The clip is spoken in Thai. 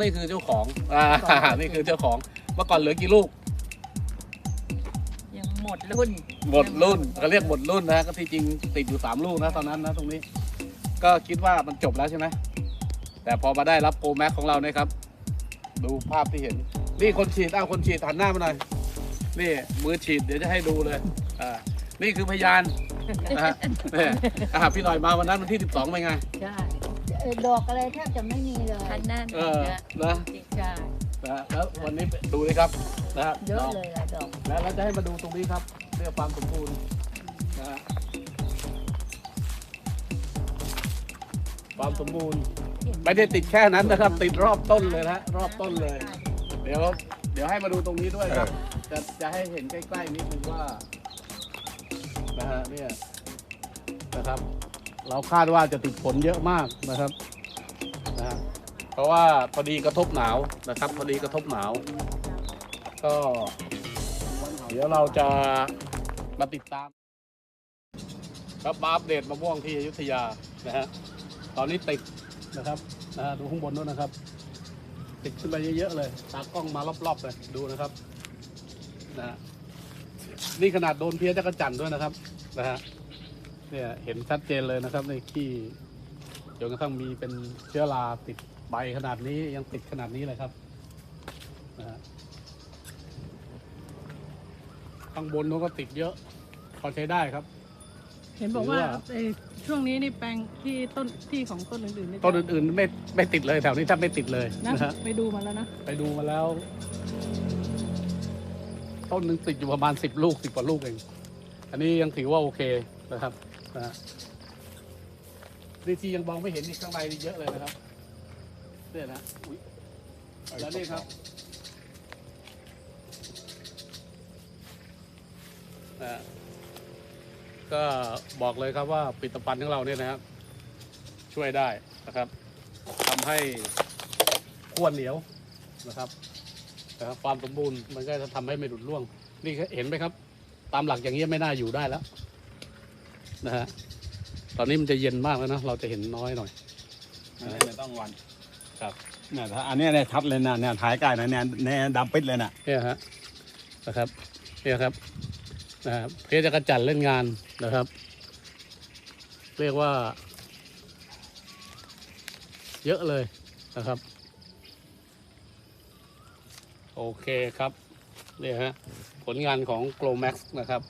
นี่คือเจ้าของอ่านี่คือเจ้าของเมื่อก่อนเหลือกี่ลูก ยังหมดรุ่นหมดรุ่นเขาเรียกหมดรุ่นนะก็ที่จริงติดอยู่สามลูกนะตอนนั้นนะตรงนี้ ก็คิดว่ามันจบแล้วใช่ไหมแต่พอมาได้รับโปรแม็กของเราเนี่ยครับ ดูภาพที่เห็น นี่คนฉีดเอาคนฉีดหันหน้ามาหน่อยนี่มือฉีดเดี๋ยวจะให้ดูเลยอ่านี่คือพยานนะฮะเนี่ยอ่าพี่หน่อยมาวันนั้นวันที่สิบสองเป็นไง ใช่ เอ่อดอกอะไรแทบจะไม่มีเลยพันนั่นเออนะนะจริงใช่นะแล้ววันนี้ดูเลยครับนะฮะเยอะเลยอะดอกแล้วเราจะให้มาดูตรงนี้ครับเรื่องความสมบูรณ์นะฮะความสมบูรณ์ไม่ได้ติดแค่นั้นนะครับ ติดรอบต้นเลยนะรอบต้นเลย เดี๋ยวเดี๋ยวให้มาดูตรงนี้ด้วยครับ จะจะให้เห็นใกล้ๆนิดนึงว่านะฮะเนี่ยนะครับ เราคาดว่าจะติดผลเยอะมากนะครับนะฮะเพราะว่าพอดีกระทบหนาวนะครับ พอดีกระทบหนาว ก็ เดี๋ยวเราจะมาติดตาม ครับมาอัปเดตมะม่วงที่อยุธยานะฮะตอนนี้ติดนะครับนะฮะดูข้างบนด้วยนะครับ ติดขึ้นไปเยอะๆเลยตากล้องมารอบๆเลยดูนะครับนะฮะนี่ขนาดโดนเพี้ยจักรจันด้วยนะครับนะฮะ เนี่ยเห็นชัดเจนเลยนะครับในขี้จนกระทั่งมีเป็นเชื้อราติดใบขนาดนี้ยังติดขนาดนี้เลยครับนะฮะข้างบนนู้นก็ติดเยอะพอใช้ได้ครับ เห็นบอกว่าหรือว่าเอ่อช่วงนี้นี่แปลงที่ต้นที่ของต้นอื่นๆต้นอื่นๆไม่ไม่ติดเลยแถวนี้แทบไม่ติดเลยนะนะฮะ ไปดูมาแล้วนะไปดูมาแล้ว ต้นหนึ่งติดอยู่ประมาณสิบลูกสิบกว่าลูกเอง อันนี้ยังถือว่าโอเคนะครับ นะฮะดีทียังมองไม่เห็นนี่ข้างในนี่เยอะเลยนะครับเนี่ยนะอุ๊ยแล้วนี่ครับนะฮะก็บอกเลยครับว่าผลิตภัณฑ์ของเราเนี่ยนะครับ ช่วยได้นะครับทำให้ขั้วเหนียวนะครับนะครับ ความสมบูรณ์มันก็จะทำให้ไม่หลุดร่วง นี่เห็นไหมครับ ตามหลักอย่างนี้ยไม่น่าอยู่ได้แล้ว นะฮะตอนนี้มันจะเย็นมากแล้วนะเราจะเห็นน้อยหน่อยอันนี้ไม่ต้องวันครับเนี่ยถ้าอันเนี้ยเนี่ยชัดเลยนะเนี่ยถ่ายใกล้นะเนี่ยเนี่ยดำปิดเลยนะเนี่ยฮะนะครับเนี่ยครับนะครับเพชรจักรจันทร์เล่นงานนะครับ เรียกว่า เยอะเลยนะครับ โอเคครับเนี่ยฮะผลงานของ Glow Max นะครับ